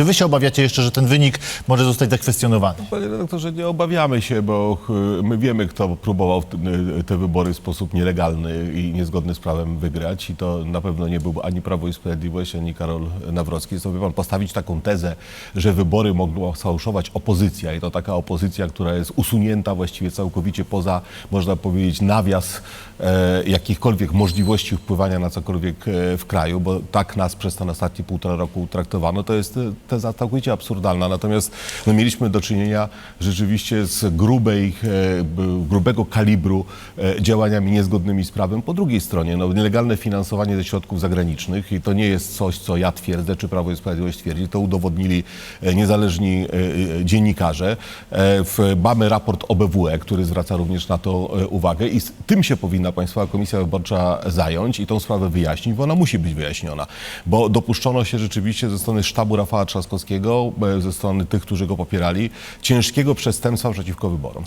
Czy wy się obawiacie jeszcze, że ten wynik może zostać zakwestionowany? Panie redaktorze, nie obawiamy się, bo my wiemy, kto próbował y, te wybory w sposób nielegalny i niezgodny z prawem wygrać i to na pewno nie był ani Prawo i Sprawiedliwość, ani Karol Nawrocki. Sobie pan postawić taką tezę, że wybory mogła sfałszować opozycja i to taka opozycja, która jest usunięta właściwie całkowicie poza, można powiedzieć, nawias e, jakichkolwiek możliwości wpływania na cokolwiek e, w kraju, bo tak nas przez ten ostatni półtora roku traktowano, to jest e, teza całkowicie absurdalna. Natomiast no, mieliśmy do czynienia rzeczywiście z grubej, e, grubego kalibru e, działaniami niezgodnymi z prawem. Po drugiej stronie, no, nielegalne finansowanie ze środków zagranicznych i to nie jest coś, co ja twierdzę, czy Prawo i Sprawiedliwość twierdzi, to udowodnili e, niezależni dziennikarze. Mamy raport OBWE, który zwraca również na to uwagę i tym się powinna Państwowa Komisja Wyborcza zająć i tą sprawę wyjaśnić, bo ona musi być wyjaśniona. Bo dopuszczono się rzeczywiście ze strony sztabu Rafała e, ze strony tych, którzy go popierali, ciężkiego przestępstwa przeciwko wyborom.